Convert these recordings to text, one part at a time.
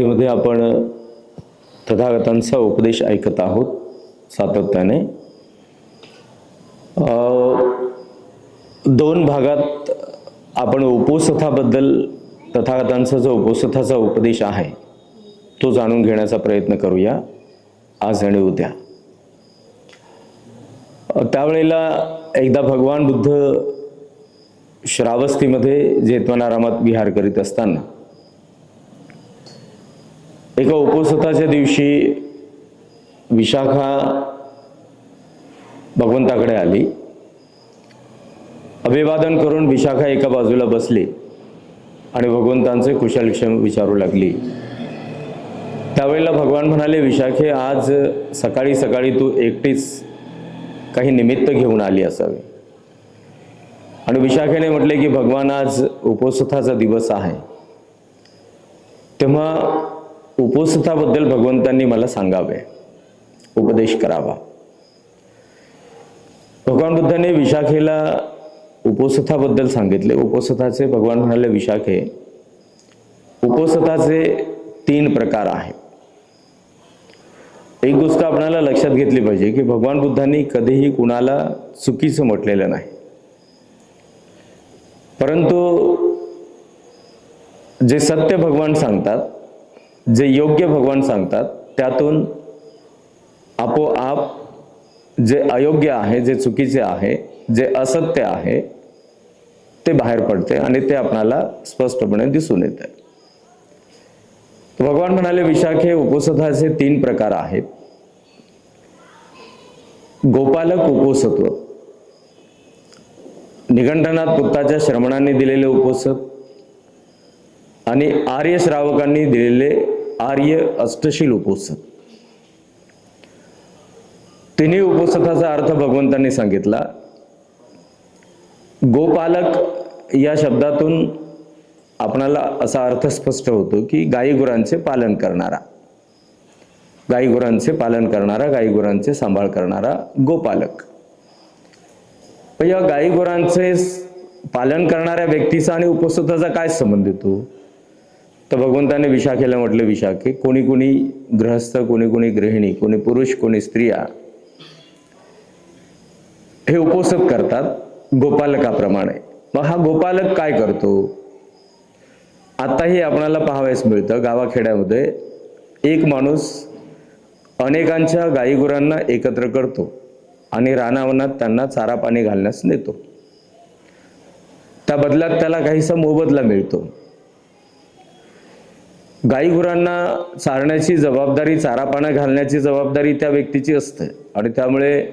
कालावधीमध्ये आपण तथागतांचा उपदेश ऐकत आहोत सातत्याने. दोन भागात आपण उपोसथाबद्दल तथागतांचा जो उपोसथाचा उपदेश आहे तो जाणून घेण्याचा प्रयत्न करूया. आज आणि उद्या. त्यावेळेला एकदा भगवान बुद्ध श्रावस्तीमध्ये जेतवनारामात विहार करीत असताना एका उपोसताच्या दिवशी विशाखा भगवंताकडे आली. अभिवादन करून विशाखा एका बाजूला बसली आणि भगवंतांचे कुशलक्षम विचारू लागली. त्यावेळेला भगवान म्हणाले विशाखे आज सकाळी सकाळी तू एकटीच काही निमित्त घेऊन आली असावी. आणि विशाखेने म्हटले की भगवान आज उपोसथाचा दिवस आहे. तेव्हा उपोसथाबद्दल भगवंतांनी मला सांगावे. उपदेश करावा. भगवान बुद्धाने विशाखेला उपोसथाबद्दल सांगितले. उपोसथाचे भगवान म्हणाले विशाखे उपोसथाचे तीन प्रकार आहेत. एक गोष्ट आपल्याला लक्षात घेतली पाहिजे की भगवान बुद्धांनी कधीही कुणाला चुकीचं म्हटलेलं नाही. परंतु जे सत्य भगवान सांगतात जे योग्य भगवान सांगतात त्यातून आपोआप जे अयोग्य आहे जे चुकीचे आहे जे असत्य आहे ते बाहेर पडते आणि ते आपणाला स्पष्टपणे दिसून येते. भगवान म्हणाले विशाखे उपोसथाचे तीन प्रकार आहेत. गोपालक उपोसत्व. निघंटनात पुत्ताच्या श्रमणाने दिलेले उपोसत आणि आर्य श्रावकांनी दिलेले आर्य अष्टशील उपोसत तिन्ही उपोसथाचा अर्थ भगवंतांनी सांगितला. गोपालक या शब्दातून आपणाला असा अर्थ स्पष्ट होतो की गायीगुरांचे पालन करणारा. गायीगुरांचे पालन करणारा गायीगुरांचे सांभाळ करणारा गोपालक. या गायीगुरांचे पालन करणाऱ्या व्यक्तीचा आणि उपस्थिताचा काय संबंध येतो? तर भगवंताने विशाखेला म्हटलं विशाखे कोणी कोणी गृहस्थ कोणी कोणी गृहिणी कोणी पुरुष कोणी स्त्रिया हे उपोसत करतात गोपालकाप्रमाणे. मग हा गोपालक काय करतो? आताही आपणाला पाहावयास मिळतं गावाखेड्यामध्ये एक माणूस अनेकांच्या गायीगुरांना एकत्र करतो आणि रानावनात त्यांना चारा पाणी घालण्यास नेतो. त्या बदल्यात त्याला काहीसा मोबदला मिळतो. गाईगुरांना चारण्याची जबाबदारी चारा घालण्याची जबाबदारी त्या व्यक्तीची असते. आणि त्यामुळे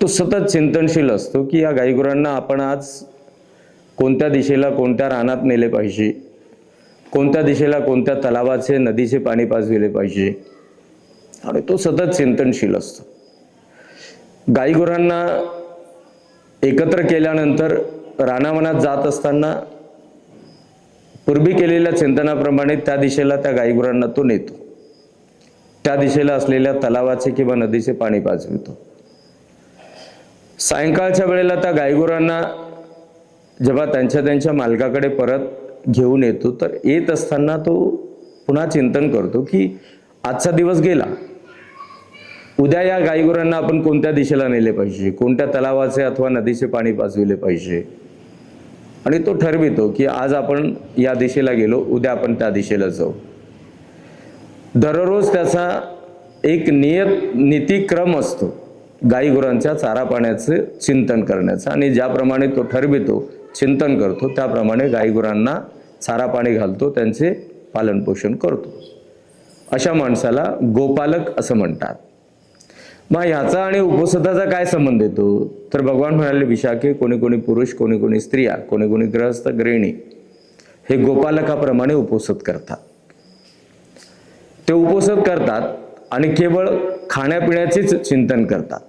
तो सतत चिंतनशील असतो की या गाईगुरांना आपण आज कोणत्या दिशेला कोणत्या रानात नेले पाहिजे? कोणत्या दिशेला कोणत्या तलावाचे नदीचे पाणी पाजविले पाहिजे? आणि तो सतत चिंतनशील असतो. गाईगुरांना एकत्र केल्यानंतर रानावनात जात असताना पूर्वी केलेल्या चिंतनाप्रमाणे त्या दिशेला त्या गायीगुरांना तो नेतो. त्या दिशेला असलेल्या तलावाचे किंवा नदीचे पाणी पाजवितो. सायंकाळच्या वेळेला त्या गायीगुरांना जेव्हा त्यांच्या त्यांच्या मालकाकडे परत घेऊन येतो तर येत असताना तो पुन्हा चिंतन करतो की आजचा दिवस गेला. उद्या या गायीगुरांना आपण कोणत्या दिशेला नेले पाहिजे? कोणत्या तलावाचे अथवा नदीचे पाणी पाजविले पाहिजे? आणि तो ठरवितो की आज आपण या दिशेला गेलो उद्या आपण त्या दिशेला जाऊ. दररोज त्याचा एक नियत नीतिक्रम असतो गाईगुरांच्या चारा पाण्याचे चिंतन करण्याचा. आणि ज्याप्रमाणे तो ठरवितो चिंतन करतो त्याप्रमाणे गाईगुरांना चारा पाणी घालतो त्यांचे पालनपोषण करतो. अशा माणसाला गोपालक असं म्हणतात. मग ह्याचा आणि उपसदाचा काय संबंध येतो तर भगवान म्हणाले विशाखे कोणी कोणी पुरुष कोणी कोणी स्त्रिया कोणी कोणी ग्रहस्थ गृहिणी हे गोपालकाप्रमाणे उपोसत करतात. ते उपोसत करतात आणि केवळ खाण्यापिण्याचेच चिंतन करतात.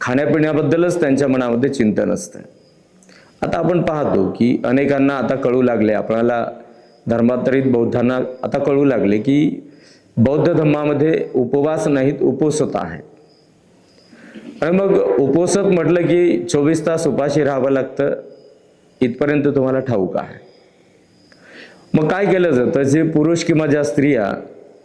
खाण्यापिण्याबद्दलच त्यांच्या मनामध्ये चिंतन असतं. आता आपण पाहतो की अनेकांना आता कळू लागले आपल्याला धर्मांतरित बौद्धांना आता कळू लागले की बौद्ध धर्मामध्ये उपवास नाहीत उपोसत आहेत. आणि मग उपोषित म्हटलं की चोवीस तास उपाशी राहावं लागतं. इथपर्यंत तुम्हाला ठाऊक आहे. मग काय केलं जातं? जे पुरुष किंवा ज्या स्त्रिया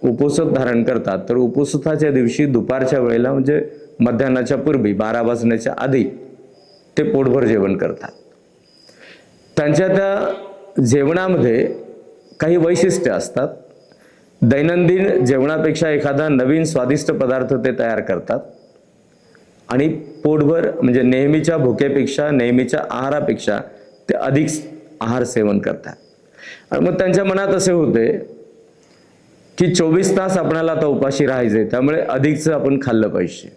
उपोसत धारण करतात तर उपोषणाच्या दिवशी दुपारच्या वेळेला म्हणजे मध्यान्नाच्या पूर्वी बारा वाजण्याच्या आधी ते पोटभर जेवण करतात. त्यांच्या त्या जेवणामध्ये काही वैशिष्ट्य असतात. दैनंदिन जेवणापेक्षा एखादा नवीन स्वादिष्ट पदार्थ ते तयार करतात. आणि पोटभर म्हणजे नेहमीच्या भुकेपेक्षा नेहमीच्या आहारापेक्षा ते अधिक आहार सेवन करतात. आणि मग त्यांच्या मनात असे होते की चोवीस तास आपणाला आता उपाशी राहायचे त्यामुळे अधिकचं आपण खाल्लं पाहिजे.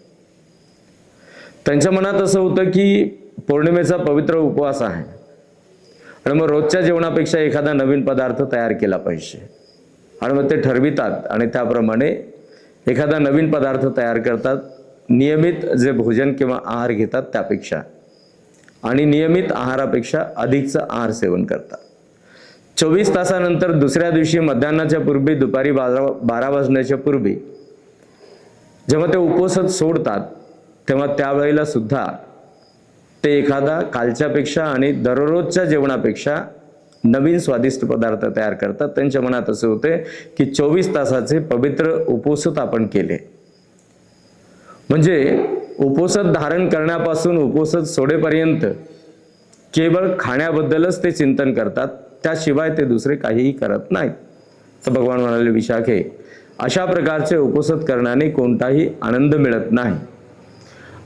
त्यांच्या मनात असं होतं की पौर्णिमेचा पवित्र उपवास आहे. आणि मग रोजच्या जेवणापेक्षा एखादा नवीन पदार्थ तयार केला पाहिजे. आणि मग ते ठरवितात आणि त्याप्रमाणे एखादा नवीन पदार्थ तयार करतात. नियमित जे भोजन किंवा आहार घेतात त्यापेक्षा आणि नियमित आहारापेक्षा अधिकचं आहार सेवन करतात. चोवीस तासानंतर दुसऱ्या दिवशी मध्यान्नाच्या पूर्वी दुपारी बारा बारा वाजण्याच्या पूर्वी जेव्हा ते उपोसत सोडतात तेव्हा त्यावेळेला सुद्धा ते एखादा कालच्यापेक्षा आणि दररोजच्या जेवणापेक्षा नवीन स्वादिष्ट पदार्थ तयार करतात. त्यांच्या मनात असे होते की चोवीस तासाचे पवित्र उपोसत आपण केले. म्हणजे उपोसत धारण करण्यापासून उपवासत सोडेपर्यंत केवळ खाण्याबद्दलच ते चिंतन करतात त्याशिवाय ते दुसरे काहीही करत नाहीत. तर भगवान म्हणाले विशाखे अशा प्रकारचे उपसत करण्याने कोणताही आनंद मिळत नाही.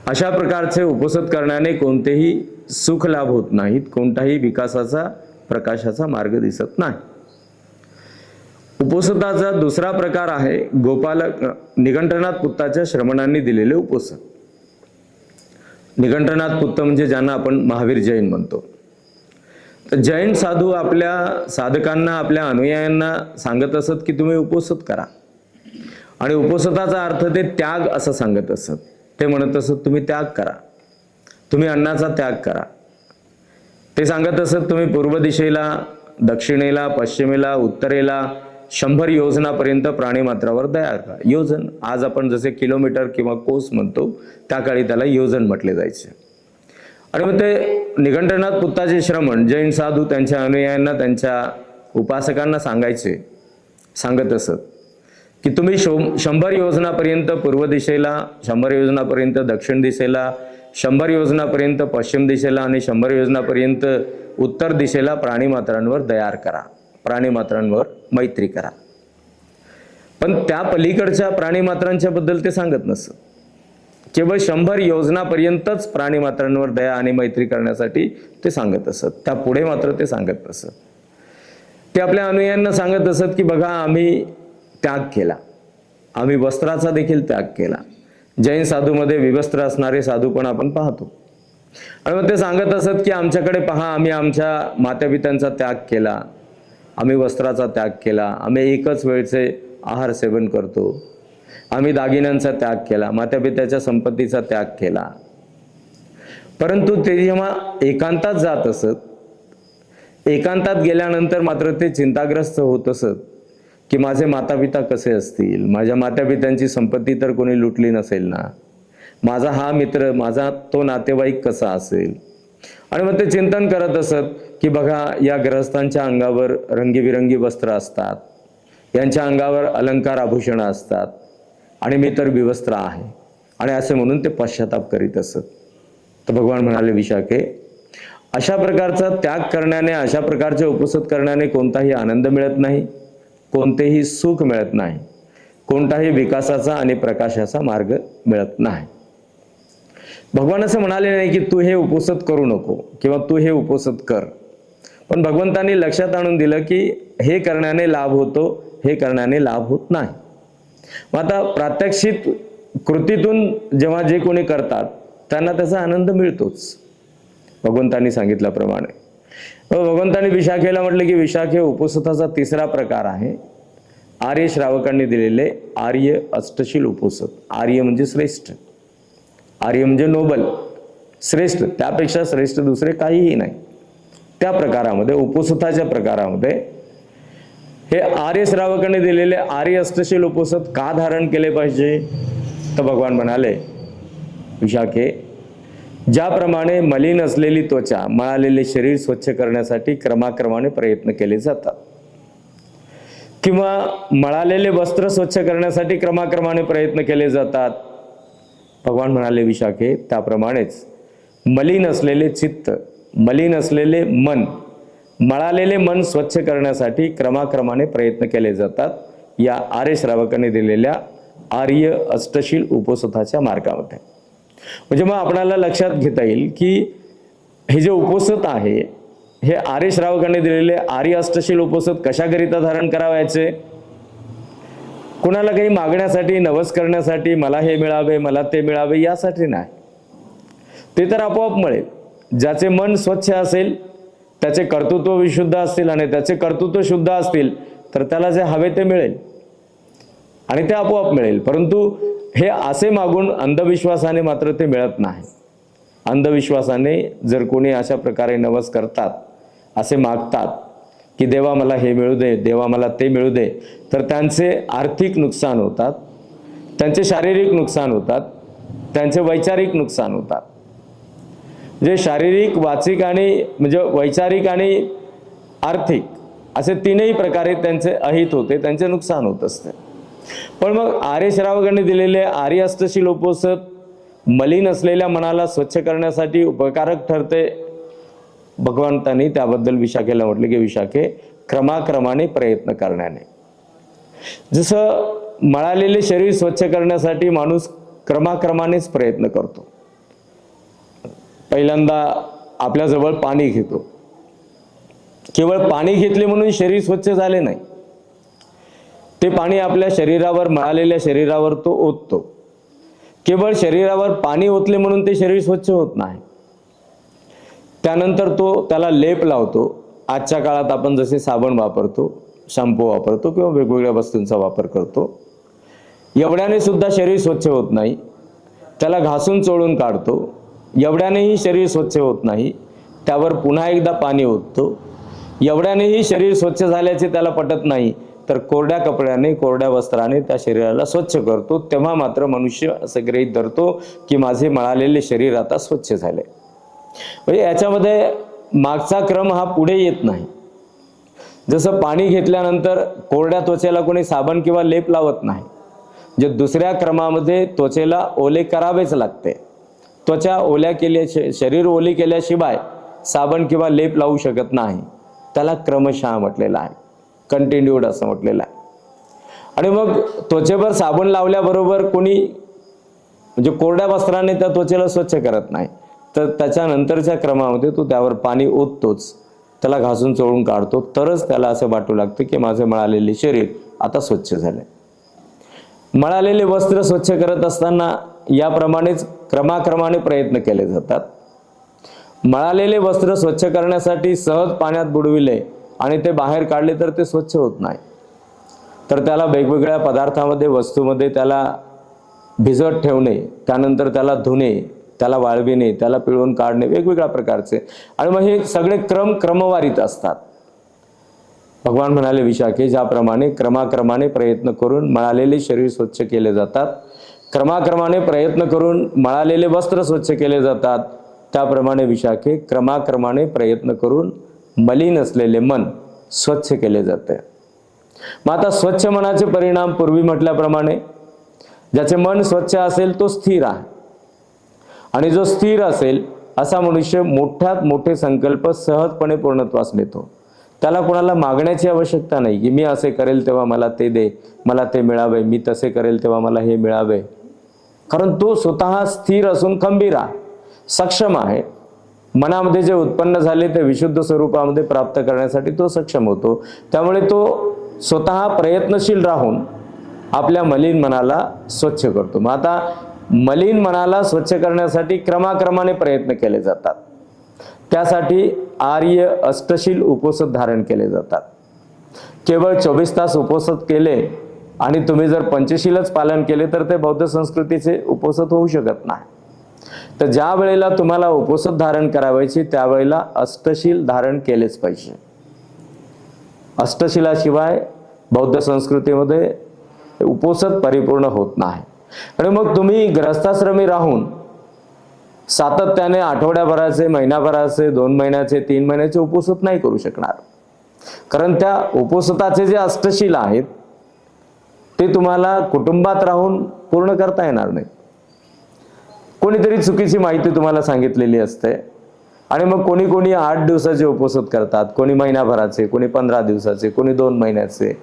अशा प्रकारचे उपसत करण्याने कोणतेही सुख लाभ होत नाहीत कोणताही विकासाचा प्रकाशाचा मार्ग दिसत नाही. उपोसताचा दुसरा प्रकार आहे गोपालक निघंटनाथ पुत्ताच्या श्रमणांनी दिलेले उपोषण निघंटनाथ पुत्त म्हणजे ज्यांना आपण महावीर जैन म्हणतो. तर जैन साधू आपल्या साधकांना आपल्या अनुयायांना सांगत असत की तुम्ही उपोसत करा. आणि उपोषताचा अर्थ ते त्याग असं सांगत असत. ते म्हणत असत तुम्ही त्याग करा. तुम्ही अन्नाचा त्याग करा. ते सांगत असत तुम्ही पूर्व दिशेला दक्षिणेला पश्चिमेला उत्तरेला शंभर योजनापर्यंत प्राणीमात्रावर तयार करा. योजन आज आपण जसे किलोमीटर किंवा कोस म्हणतो त्या काळी त्याला योजन म्हटले जायचे. आणि मग ते निघंटनाथ पुत्ताचे श्रमण जैन साधू त्यांच्या अनुयायांना त्यांच्या उपासकांना सांगायचे. सांगत असत की तुम्ही शो शंभर योजनापर्यंत पूर्व दिशेला शंभर योजनापर्यंत दक्षिण दिशेला शंभर योजनापर्यंत पश्चिम दिशेला आणि शंभर योजनापर्यंत उत्तर दिशेला प्राणीमात्रांवर दयार करा. प्राणीमात्रांवर मैत्री करा. पण त्या पलीकडच्या प्राणीमात्रांच्या बद्दल ते सांगत नसत. केवळ शंभर योजनापर्यंतच प्राणीमात्रांवर दया आणि मैत्री करण्यासाठी ते सांगत असत. त्या पुढे मात्र ते सांगत नसत. ते आपल्या अनुयायांना सांगत असत की बघा आम्ही त्याग केला. आम्ही वस्त्राचा देखील त्याग केला. जैन साधूमध्ये विवस्त्र असणारे साधू पण आपण पाहतो. आणि मग ते सांगत असत की आमच्याकडे पहा आम्ही आमच्या मातापित्यांचा त्याग केला. आम्ही वस्त्राचा त्याग केला. आम्ही एकच वेळचे आहार सेवन करतो. आम्ही दागिन्यांचा त्याग केला मातापित्याच्या संपत्तीचा त्याग केला. परंतु ते जेव्हा एकांतात जात असत एकांतात गेल्यानंतर मात्र ते चिंताग्रस्त होत असत की माझे मातापिता कसे असतील? माझ्या मातापित्यांची संपत्ती तर कोणी लुटली नसेल ना? माझा हा मित्र माझा तो नातेवाईक कसा असेल? आणि मग ते चिंतन करत असत की बघा या ग्रहस्थांच्या अंगावर रंगीबिरंगी वस्त्र असतात. यांच्या अंगावर अलंकार आभूषणं असतात. आणि मी तर विवस्त्र आहे. आणि असे म्हणून ते पश्चाताप करीत असत. तर भगवान म्हणाले विशाखे अशा प्रकारचा त्याग करण्याने अशा प्रकारचे उपसत करण्याने कोणताही आनंद मिळत नाही कोणतेही सुख मिळत नाही कोणताही विकासाचा आणि प्रकाशाचा मार्ग मिळत नाही. भगवान असं म्हणाले नाही की तू हे उपोसत करू नको किंवा तू हे उपोसत कर. पण भगवंतांनी लक्षात आणून दिलं की हे करण्याने लाभ होतो हे करण्याने लाभ होत नाही. मग आता प्रात्यक्षिक कृतीतून जेव्हा जे कोणी करतात त्यांना त्याचा आनंद मिळतोच. भगवंतांनी सांगितल्याप्रमाणे. भगवंतांनी विशाखेला म्हटलं की विशाख हे उपसताचा तिसरा प्रकार आहे. आर्य श्रावकांनी दिलेले आर्य अष्टशील उपोसत. आर्य म्हणजे श्रेष्ठ. आर्य म्हणजे नोबल. श्रेष्ठ. त्यापेक्षा श्रेष्ठ दुसरे काहीही नाही. त्या प्रकारामध्ये उपसुताच्या प्रकारामध्ये हे आर्य श्रावकाने दिलेले आर्य अष्टशील उपसत का धारण केले पाहिजे? तर भगवान म्हणाले विशाखे ज्याप्रमाणे मलिन असलेली त्वचा मळालेले शरीर स्वच्छ करण्यासाठी क्रमाक्रमाने प्रयत्न केले जातात. किंवा मळालेले वस्त्र स्वच्छ करण्यासाठी क्रमाक्रमाने प्रयत्न केले जातात. भगवान म्हणाले विशाखे त्याप्रमाणेच मलिन असलेले चित्त मलिन असलेले मन मळालेले मन स्वच्छ करण्यासाठी क्रमाक्रमाने प्रयत्न केले जातात. या आर्य श्रावकाने दिलेल्या आर्य अष्टशील उपसथाच्या मार्गामध्ये. म्हणजे मग आपणाला लक्षात घेता येईल की हे जे उपोसत आहे हे आर्य श्रावकाने दिलेले आर्य अष्टशील उपसत कशाकरिता धारण करावायचे? कुणाला काही मागण्यासाठी नवस करण्यासाठी मला हे मिळावे मला ते मिळावे यासाठी नाही. ते तर आपोआप मिळेल. ज्याचे मन स्वच्छ असेल त्याचे कर्तृत्व विशुद्ध असतील आणि त्याचे कर्तृत्व शुद्ध असतील तर त्याला जे हवे ते मिळेल. आणि ते आपोआप मिळेल. परंतु हे असे मागून अंधविश्वासाने मात्र ते मिळत नाही. अंधविश्वासाने जर कोणी अशा प्रकारे नवस करतात असे मागतात की देवा मला हे मिळू दे देवा मला ते मिळू दे तर त्यांचे आर्थिक नुकसान होतात त्यांचे शारीरिक नुकसान होतात त्यांचे वैचारिक नुकसान होतात. जे शारीरिक वाचिक आणि म्हणजे वैचारिक आणि आर्थिक असे तीनही प्रकारे त्यांचे अहित होते त्यांचे नुकसान होत असते. पण मग आर्य श्रावकांनी दिलेले आर्य अष्टशील मलिन असलेल्या मनाला स्वच्छ करण्यासाठी उपकारक ठरते. भगवंतांनी त्याबद्दल विशाखेला म्हटले की विशाखे क्रमाक्रमाने प्रयत्न करण्याने. जसं मळालेले शरीर स्वच्छ करण्यासाठी माणूस क्रमाक्रमानेच प्रयत्न करतो. पहिल्यांदा आपल्याजवळ पाणी घेतो. केवळ पाणी घेतले म्हणून शरीर स्वच्छ झाले नाही. ते पाणी आपल्या शरीरावर मळालेल्या शरीरावर तो ओततो. केवळ शरीरावर पाणी ओतले म्हणून ते शरीर स्वच्छ होत नाही. त्यानंतर तो त्याला लेप लावतो. आजच्या काळात आपण जसे साबण वापरतो शॅम्पू वापरतो किंवा वेगवेगळ्या वस्तूंचा वापर करतो एवढ्याने सुद्धा शरीर स्वच्छ होत नाही. त्याला घासून चोळून काढतो. एवढ्यानेही शरीर स्वच्छ होत नाही त्यावर पुन्हा एकदा पाणी ओततो. एवढ्यानेही शरीर स्वच्छ झाल्याचे त्याला पटत नाही तर कोरड्या कपड्याने कोरड्या वस्त्राने त्या शरीराला स्वच्छ करतो. तेव्हा मात्र मनुष्य असं गृहीत धरतो की माझे मळालेले शरीर आता स्वच्छ झाले. म्हणजे याच्यामध्ये मागचा क्रम हा पुढे येत नाही. जसं पाणी घेतल्यानंतर कोरड्या त्वचेला कोणी साबण किंवा लेप लावत नाही जे दुसऱ्या क्रमामध्ये त्वचेला ओले करावेच लागते. त्वचा ओल्या केल्या शरीर ओली केल्याशिवाय साबण किंवा लेप लावू शकत नाही. त्याला क्रमशः म्हटलेला आहे. कंटिन्यूड असं म्हटलेलं आहे. आणि मग त्वचेवर साबण लावल्याबरोबर कोणी म्हणजे कोरड्या वस्त्राने त्या त्वचेला स्वच्छ करत नाही तर त्याच्यानंतरच्या क्रमामध्ये तो त्यावर पाणी ओततोच. त्याला घासून चोळून काढतो. तरच त्याला असं वाटू लागतं की माझे मळालेले शरीर आता स्वच्छ झाले मळालेले वस्त्र स्वच्छ करत असताना याप्रमाणेच क्रमाक्रमाने प्रयत्न केले जातात. मळालेले वस्त्र स्वच्छ करण्यासाठी सहज पाण्यात बुडविले आणि ते बाहेर काढले तर ते स्वच्छ होत नाही. तर त्याला वेगवेगळ्या पदार्थामध्ये वस्तूमध्ये त्याला भिजत ठेवणे त्यानंतर त्याला धुणे त्याला वाळविणे त्याला पिळवून काढणे वेगवेगळ्या प्रकारचे. आणि मग हे सगळे क्रम क्रमवारीत असतात. भगवान म्हणाले विशाखे ज्याप्रमाणे क्रमाक्रमाने प्रयत्न करून मळालेले शरीर स्वच्छ केले जातात क्रमाक्रमाने प्रयत्न करून मळालेले वस्त्र स्वच्छ केले जातात. त्याप्रमाणे विशाखे क्रमाक्रमाने प्रयत्न करून मलिन असलेले मन स्वच्छ केले जाते. मग आता स्वच्छ मनाचे परिणाम पूर्वी म्हटल्याप्रमाणे ज्याचे मन स्वच्छ असेल तो स्थिर आहे. आणि जो स्थिर असेल असा मनुष्य मोठ्यात मोठे संकल्प सहजपणे पूर्णत्वास नेतो. त्याला कोणाला मागण्याची आवश्यकता नाही की मी असे करेल तेव्हा मला ते दे मला ते मिळावे मी तसे करेल तेव्हा मला हे मिळावे. कारण तो स्वतः स्थिर असून खंबीर आहे सक्षम आहे. मनामध्ये जे उत्पन्न झाले ते विशुद्ध स्वरूपामध्ये प्राप्त करण्यासाठी तो सक्षम होतो. त्यामुळे तो स्वतः प्रयत्नशील राहून आपल्या मलिन मनाला स्वच्छ करतो. मग आता मलिन मनाला स्वच्छ करण्यासाठी क्रमाक्रमाने प्रयत्न केले जातात. त्यासाठी आर्य अष्टशील उपोसत धारण केले जातात. केवळ चोवीस तास उपोसत केले आणि तुम्ही जर पंचशीलच पालन केले तर ते बौद्ध संस्कृतीचे उपोसत होऊ शकत नाही. तर ज्या वेळेला तुम्हाला उपोसत धारण करावायची त्यावेळेला अष्टशील धारण केलेच पाहिजे. अष्टशिलाशिवाय बौद्ध संस्कृतीमध्ये उपोसत परिपूर्ण होत नाही. आणि मग तुम्ही ग्रस्ताश्रमी राहून सातत्याने आठवड्याभराचे महिनाभराचे दोन महिन्याचे तीन महिन्याचे उपोसत नाही करू शकणार. कारण त्या उपोसताचे जे अष्टशील आहेत ते तुम्हाला कुटुंबात राहून पूर्ण करता येणार नाही. कोणीतरी चुकीची माहिती तुम्हाला सांगितलेली असते. आणि मग कोणी कोणी आठ दिवसाचे उपसत करतात कोणी महिनाभराचे कोणी पंधरा दिवसाचे कोणी दोन महिन्याचे.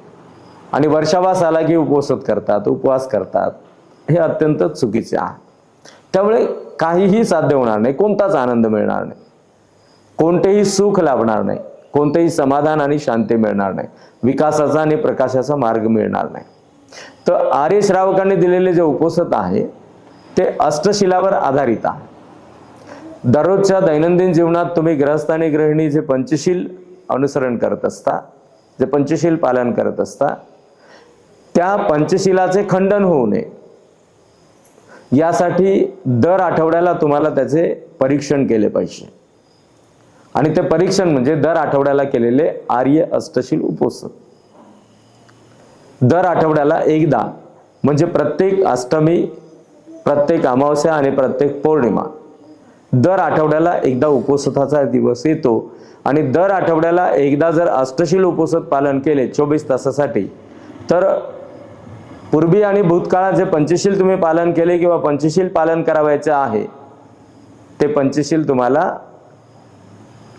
आणि वर्षावास आला की उपसत करतात उपवास करतात. हे अत्यंत चुकीचे आहे. त्यामुळे काहीही साध्य होणार नाही कोणताच आनंद मिळणार नाही. कोणतेही सुख लाभणार नाही कोणतेही समाधान आणि शांती मिळणार नाही विकासाचा आणि प्रकाशाचा मार्ग मिळणार नाही. तर आर्य श्रावकांनी दिलेले जे उपसत आहे ते अष्टशिलावर आधारित आहे. दररोजच्या दैनंदिन जीवनात तुम्ही ग्रहस्थ आणि गृहिणी जे पंचशील अनुसरण करत असता जे पंचशील पालन करत असता त्या पंचशिलाचे खंडन होऊ नये. यासाठी दर आठवड्याला तुम्हाला त्याचे परीक्षण केले पाहिजे. आणि ते परीक्षण म्हणजे दर आठवड्याला केलेले आर्य अष्टशील उपोषण दर आठवड्याला एकदा. म्हणजे प्रत्येक अष्टमी प्रत्येक अमावस्या आणि प्रत्येक पौर्णिमा. दर आठवड्याला एकदा उपोषताचा दिवस येतो आणि दर आठवड्याला एकदा जर अष्टशील उपोषत पालन केले चोवीस तासासाठी तर पूर्वी आणि भूतकाळात जे पंचशील तुम्ही पालन केले किंवा पंचशील पालन करावायचे आहे ते पंचशील तुम्हाला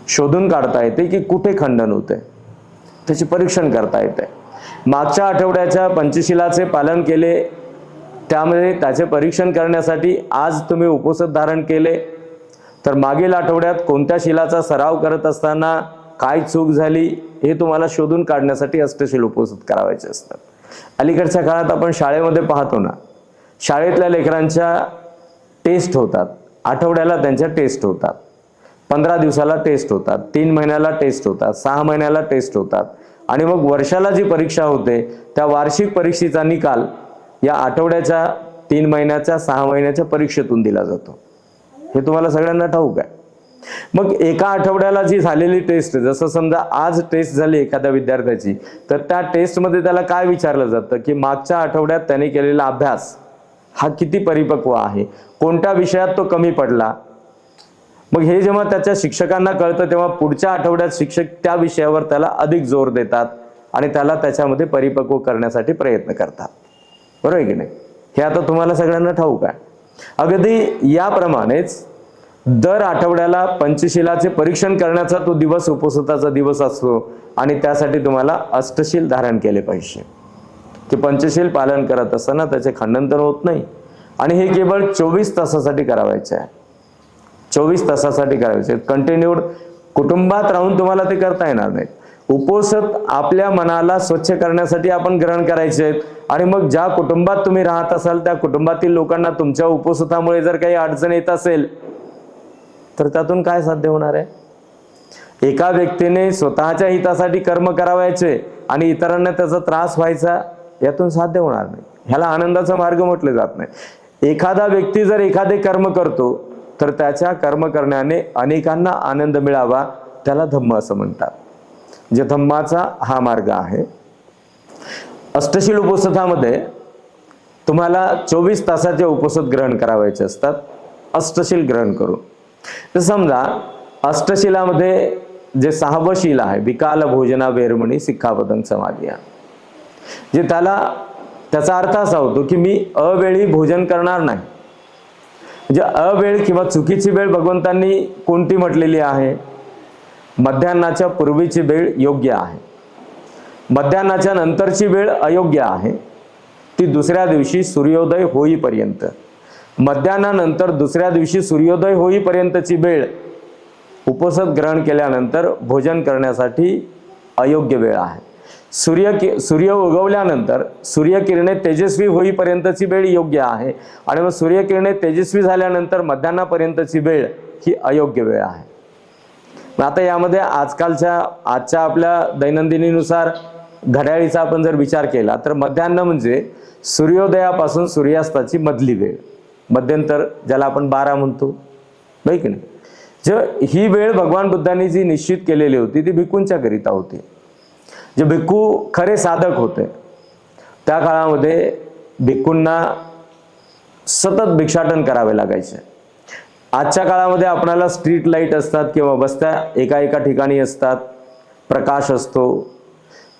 शोधून काढता येते की कुठे खंडन होते त्याचे परीक्षण करता येते मागच्या आठवड्याच्या पंचशिलाचे पालन केले. त्यामध्ये त्याचे परीक्षण करण्यासाठी आज तुम्ही उपसत धारण केले. तर मागील आठवड्यात कोणत्या शिलाचा सराव करत असताना काय चूक झाली हे तुम्हाला शोधून काढण्यासाठी अष्टशील उपसत करावायचे असतात. अलीकडच्या काळात आपण शाळेमध्ये पाहतो ना शाळेतल्या लेकरांच्या टेस्ट होतात. आठवड्याला त्यांच्या टेस्ट होतात. पंधरा दिवसाला टेस्ट होतात. तीन महिन्याला टेस्ट होतात. सहा महिन्याला टेस्ट होतात. आणि मग वर्षाला जी परीक्षा होते त्या वार्षिक परीक्षेचा निकाल या आठवड्याच्या तीन महिन्याच्या सहा महिन्याच्या परीक्षेतून दिला जातो. हे तुम्हाला सगळ्यांना ठाऊक आहे. मग एका आठवड्याला जी झालेली टेस्ट जसं समजा आज टेस्ट झाली एखाद्या विद्यार्थ्याची तर त्या टेस्टमध्ये त्याला काय विचारलं जातं? की मागच्या आठवड्यात त्याने केलेला अभ्यास हा किती परिपक्व आहे? कोणत्या विषयात तो कमी पडला? मग हे जेव्हा त्याच्या शिक्षकांना कळतं तेव्हा पुढच्या आठवड्यात शिक्षक त्या विषयावर त्याला अधिक जोर देतात आणि त्याला त्याच्यामध्ये परिपक्व करण्यासाठी प्रयत्न करतात. बरोबर आहे की नाही? हे आता तुम्हाला सगळ्यांना ठाऊक आहे. अगदी याप्रमाणेच दर आठवड्याला पंचशिलाचे परीक्षण करण्याचा तो दिवस उपसताचा दिवस असतो आणि त्यासाठी तुम्हाला अष्टशील धारण केले पाहिजे. की पंचशील पालन करत असताना त्याचे खंडन तर होत नाही. आणि हे केवळ चोवीस तासासाठी करावायचे आहे. चोवीस तासासाठी करायचे कंटिन्यूड कुटुंबात राहून तुम्हाला ते करता येणार नाही उपोषत आपल्या मनाला स्वच्छ करण्यासाठी आपण ग्रहण करायचे आहेत. आणि मग ज्या कुटुंबात तुम्ही राहत असाल त्या कुटुंबातील लोकांना तुमच्या उपोषतामुळे जर काही अडचण येत असेल तर त्यातून काय साध्य होणार आहे? एका व्यक्तीने स्वतःच्या हितासाठी कर्म करावायचे आणि इतरांना त्याचा त्रास व्हायचा यातून साध्य होणार नाही. ह्याला आनंदाचा मार्ग म्हटले जात नाही. एखादा व्यक्ती जर एखादे कर्म करतो तर त्याच्या कर्म करण्याने अनेकांना आनंद मिळावा त्याला धम्म असं म्हणतात. जे धम्माचा हा मार्ग आहे. अष्टशील उपसथामध्ये तुम्हाला चोवीस तासाचे उपसत ग्रहण करावायचे असतात. अष्टशील ग्रहण करून. तर समजा अष्टशिलामध्ये जे सहावं शील आहे विकाल भोजना वेरमणी सिक्खापतन समाधी जे त्याला त्याचा अर्थ असा होतो की मी अवेळी भोजन करणार नाही. म्हणजे अवेळ किंवा चुकीची वेळ भगवंतांनी कोणती म्हटलेली आहे? मध्यान्नाच्या पूर्वीची वेळ योग्य आहे. मध्यान्नाच्या नंतरची वेळ अयोग्य आहे. ती दुसऱ्या दिवशी सूर्योदय होईपर्यंत. मध्यान्नानंतर दुसऱ्या दिवशी सूर्योदय होईपर्यंतची वेळ उपसद ग्रहण केल्यानंतर भोजन करण्यासाठी अयोग्य वेळ आहे. सूर्य कि सूर्य उगवल्यानंतर सूर्यकिरणे तेजस्वी होईपर्यंतची वेळ योग्य आहे. आणि मग सूर्यकिरणे तेजस्वी झाल्यानंतर मध्यान्नापर्यंतची वेळ ही अयोग्य वेळ आहे. मग आता यामध्ये आजकालच्या आजच्या आपल्या दैनंदिनीनुसार घड्याळीचा आपण जर विचार केला तर मध्यान्ह म्हणजे सूर्योदयापासून सूर्यास्ताची मधली वेळ. मध्यंतर ज्याला आपण बारा म्हणतो. नाही की नाही? जे ही वेळ भगवान बुद्धांनी जी निश्चित केलेली होती ती भिक्खूंच्या करिता होती. जे भिक्खू खरे साधक होते. त्या काळामध्ये भिक्खूंना सतत भिक्षाटन करावे लागायचे. आजच्या काळामध्ये आपणाला स्ट्रीट लाइट असतात किंवा बस्त्या एका एका ठिकाणी असतात प्रकाश असतो.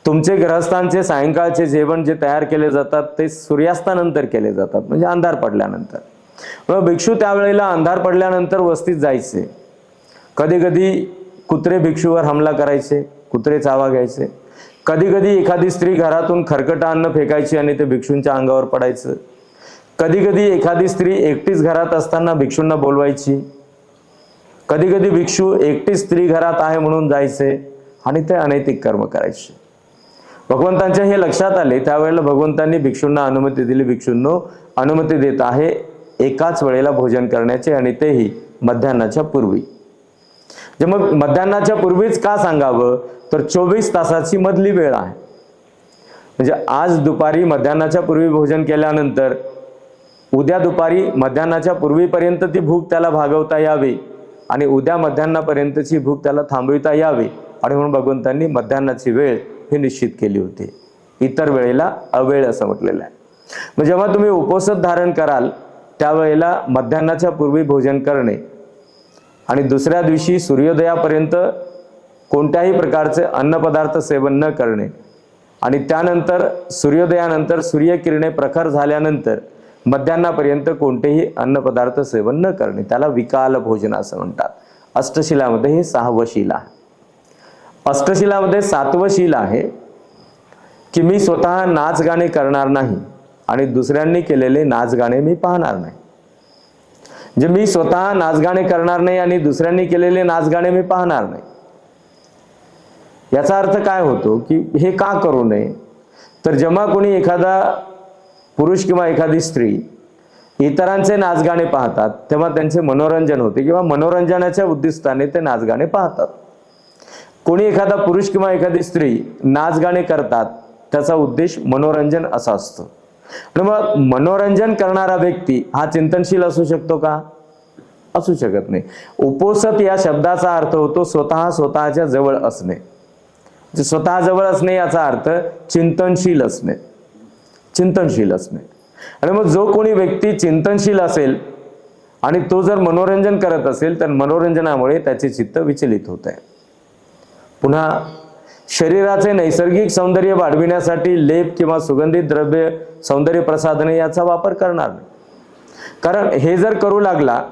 तुमचे ग्रहस्थांचे सायंकाळचे जेवण जे तयार केले जातात ते सूर्यास्तानंतर केले जातात म्हणजे अंधार पडल्यानंतर. मग भिक्षू त्यावेळेला अंधार पडल्यानंतर वस्तीत जायचे. कधी कधी कुत्रे भिक्षूवर हमला करायचे कुत्रे चावा घ्यायचे. कधी कधी एखादी स्त्री घरातून खरकटं अन्न फेकायची आणि ते भिक्षूंच्या अंगावर पडायचं. कधी कधी एखादी स्त्री एकटीच घरात असताना भिक्षूंना बोलवायची. कधी कधी भिक्षू एकटी स्त्री घरात आहे म्हणून जायचे आणि ते अनैतिक कर्म करायचे. भगवंतांच्या हे लक्षात आले त्यावेळेला भगवंतांनी भिक्षूंना अनुमती दिली. भिक्षूंनो अनुमती देत आहे एकाच वेळेला भोजन करण्याचे आणि तेही मध्यान्नाच्या पूर्वी. जे मग मध्यान्नाच्या पूर्वीच का सांगावं? तर चोवीस तासाची मधली वेळ आहे. म्हणजे आज दुपारी मध्यान्नाच्या पूर्वी भोजन केल्यानंतर उद्या दुपारी मध्यान्नाच्या पूर्वीपर्यंत ती भूक त्याला भागवता यावी आणि उद्या मध्यान्नापर्यंतची भूक त्याला थांबविता यावी. आणि म्हणून भगवंतांनी मध्यान्नाची वेळ ही निश्चित केली होती. इतर वेळेला अवेळ असं म्हटलेलं आहे. मग जेव्हा तुम्ही उपोसत धारण कराल त्यावेळेला मध्यान्नाच्या पूर्वी भोजन करणे आणि दुसऱ्या दिवशी सूर्योदयापर्यंत कोणत्याही प्रकारचे अन्नपदार्थ सेवन न करणे. आणि त्यानंतर सूर्योदयानंतर सूर्यकिरणे प्रखर झाल्यानंतर मध्यान्नापर्यंत कोणतेही अन्नपदार्थ सेवन न करणे. त्याला विकाल भोजन असं म्हणतात. अष्टशिलामध्ये हे सहावं शील आहे. अष्टशिलामध्ये सातवं शील आहे की मी स्वतः नाच गाणे करणार नाही आणि दुसऱ्यांनी केलेले नाच गाणे मी पाहणार नाही. जे मी स्वतः नाचगाणे करणार नाही आणि दुसऱ्यांनी केलेले नाचगाणे मी पाहणार नाही. याचा अर्थ काय होतो की हे का करू नये? तर जेव्हा कोणी एखादा पुरुष किंवा एखादी स्त्री इतरांचे नाचगाणे पाहतात तेव्हा त्यांचे मनोरंजन होते किंवा मनोरंजनाच्या उद्दिष्टाने ते नाचगाणे पाहतात. कोणी एखादा पुरुष किंवा एखादी स्त्री नाचगाणे करतात त्याचा उद्देश मनोरंजन असा असतो. मग मनोरंजन करणारा व्यक्ती हा चिंतनशील असू शकतो का? असू शकत नाही. उपोसत या शब्दाचा अर्थ होतो स्वतः स्वतःच्या जवळ असणे. म्हणजे स्वतः जवळ असणे याचा अर्थ चिंतनशील असणे. चिंतनशील असणे. आणि मग जो कोणी व्यक्ती चिंतनशील असेल आणि तो जर मनोरंजन करत असेल तर मनोरंजनामुळे त्याचे चित्त विचलित होत आहे. पुन्हा शरीराचे नैसर्गिक सौंदर्य वाढविण्यासाठी लेप किंवा सुगंधित द्रव्य सौंदर्य प्रसाधने याचा वापर करणार नाही. कारण हे जर करू लागला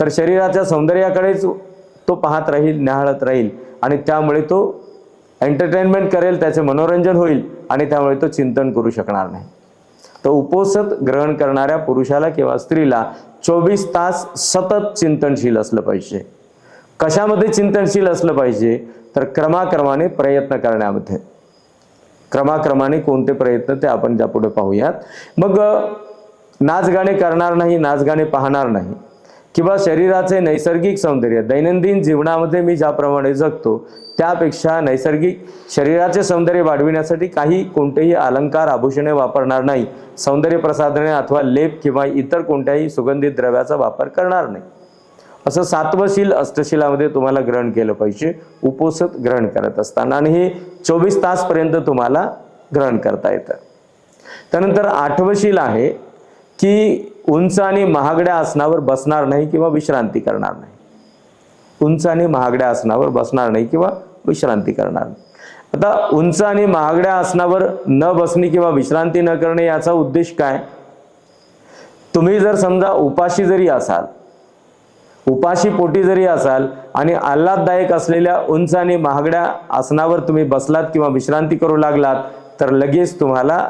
तर शरीराच्या सौंदर्याकडेच तो पाहत राहील न्याहाळत राहील आणि त्यामुळे तो एंटरटेनमेंट करेल त्याचे मनोरंजन होईल आणि त्यामुळे तो चिंतन करू शकणार नाही. तर उपोसत ग्रहण करणाऱ्या पुरुषाला किंवा स्त्रीला चोवीस तास सतत चिंतनशील असलं पाहिजे. कशामध्ये चिंतनशील असलं पाहिजे? तर क्रमाक्रमाने प्रयत्न करण्यामध्ये. क्रमाक्रमाने कोणते प्रयत्न ते आपण त्यापुढे पाहूयात. मग नाचगाणे करणार नाही नाचगाणे पाहणार नाही किंवा शरीराचे नैसर्गिक सौंदर्य दैनंदिन जीवनामध्ये मी ज्याप्रमाणे जगतो त्यापेक्षा नैसर्गिक शरीराचे सौंदर्य वाढविण्यासाठी काही कोणतेही अलंकार आभूषणे वापरणार नाही. सौंदर्य प्रसाधने अथवा लेप किंवा इतर कोणत्याही सुगंधित द्रव्याचा वापर करणार नाही. असं सातवशील अष्टशिलामध्ये तुम्हाला ग्रहण केलं पाहिजे. उपोसत ग्रहण करत असताना आणि हे चोवीस तासपर्यंत तुम्हाला ग्रहण करता येतं. त्यानंतर आठवशील आहे की उंच आणि महागड्या आसनावर बसणार नाही किंवा विश्रांती करणार नाही. उंच आणि महागड्या आसनावर बसणार नाही किंवा विश्रांती करणार नाही. आता उंच आणि महागड्या आसनावर न बसणे किंवा विश्रांती न करणे याचा उद्देश काय? तुम्ही जर समजा उपाशी जरी असाल उपाशी पोटी जरी असाल आणि आल्हाददायक असलेल्या उंच आणि महागड्या आसनावर तुम्ही बसलात किंवा विश्रांती करू लागलात तर लगेच तुम्हाला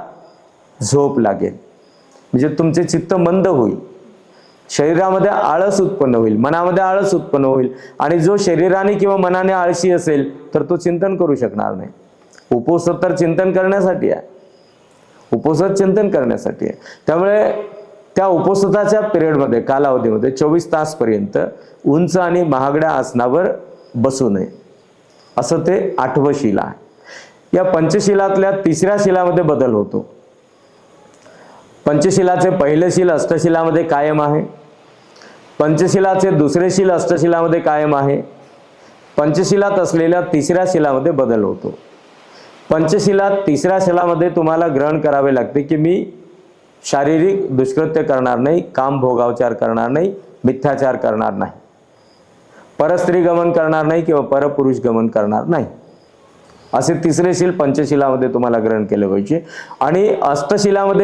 झोप लागेल. म्हणजे तुमचे चित्त मंद होईल. शरीरामध्ये आळस उत्पन्न होईल मनामध्ये आळस उत्पन्न होईल आणि जो शरीराने किंवा मनाने आळशी असेल तर तो चिंतन करू शकणार नाही. उपोषण तर चिंतन करण्यासाठी आहे. उपोषण चिंतन करण्यासाठी आहे. त्यामुळे त्या उपसताच्या पिरियडमध्ये कालावधीमध्ये चोवीस तासपर्यंत उंच आणि महागड्या आसनावर बसू नये. असं ते आठवं शिला आहे. या पंचशिलातल्या तिसऱ्या शिलामध्ये बदल होतो. पंचशिलाचे पहिले शिल अष्टशिलामध्ये कायम आहे. पंचशिलाचे दुसरे शिल अष्टशिलामध्ये कायम आहे. पंचशिलात असलेल्या तिसऱ्या शिलामध्ये बदल होतो. पंचशिलात तिसऱ्या शिलामध्ये तुम्हाला ग्रहण करावे लागते की मी शारीरिक दुष्कृत्य करणार नाही काम भोगावचार करणार नाही मिथ्याचार करणार नाही. परस्त्री गमन करणार नाही किंवा परपुरुष गमन करणार नाही. असे तिसरे शील पंचशिलामध्ये तुम्हाला ग्रहण केले पाहिजे. आणि अष्टशिलामध्ये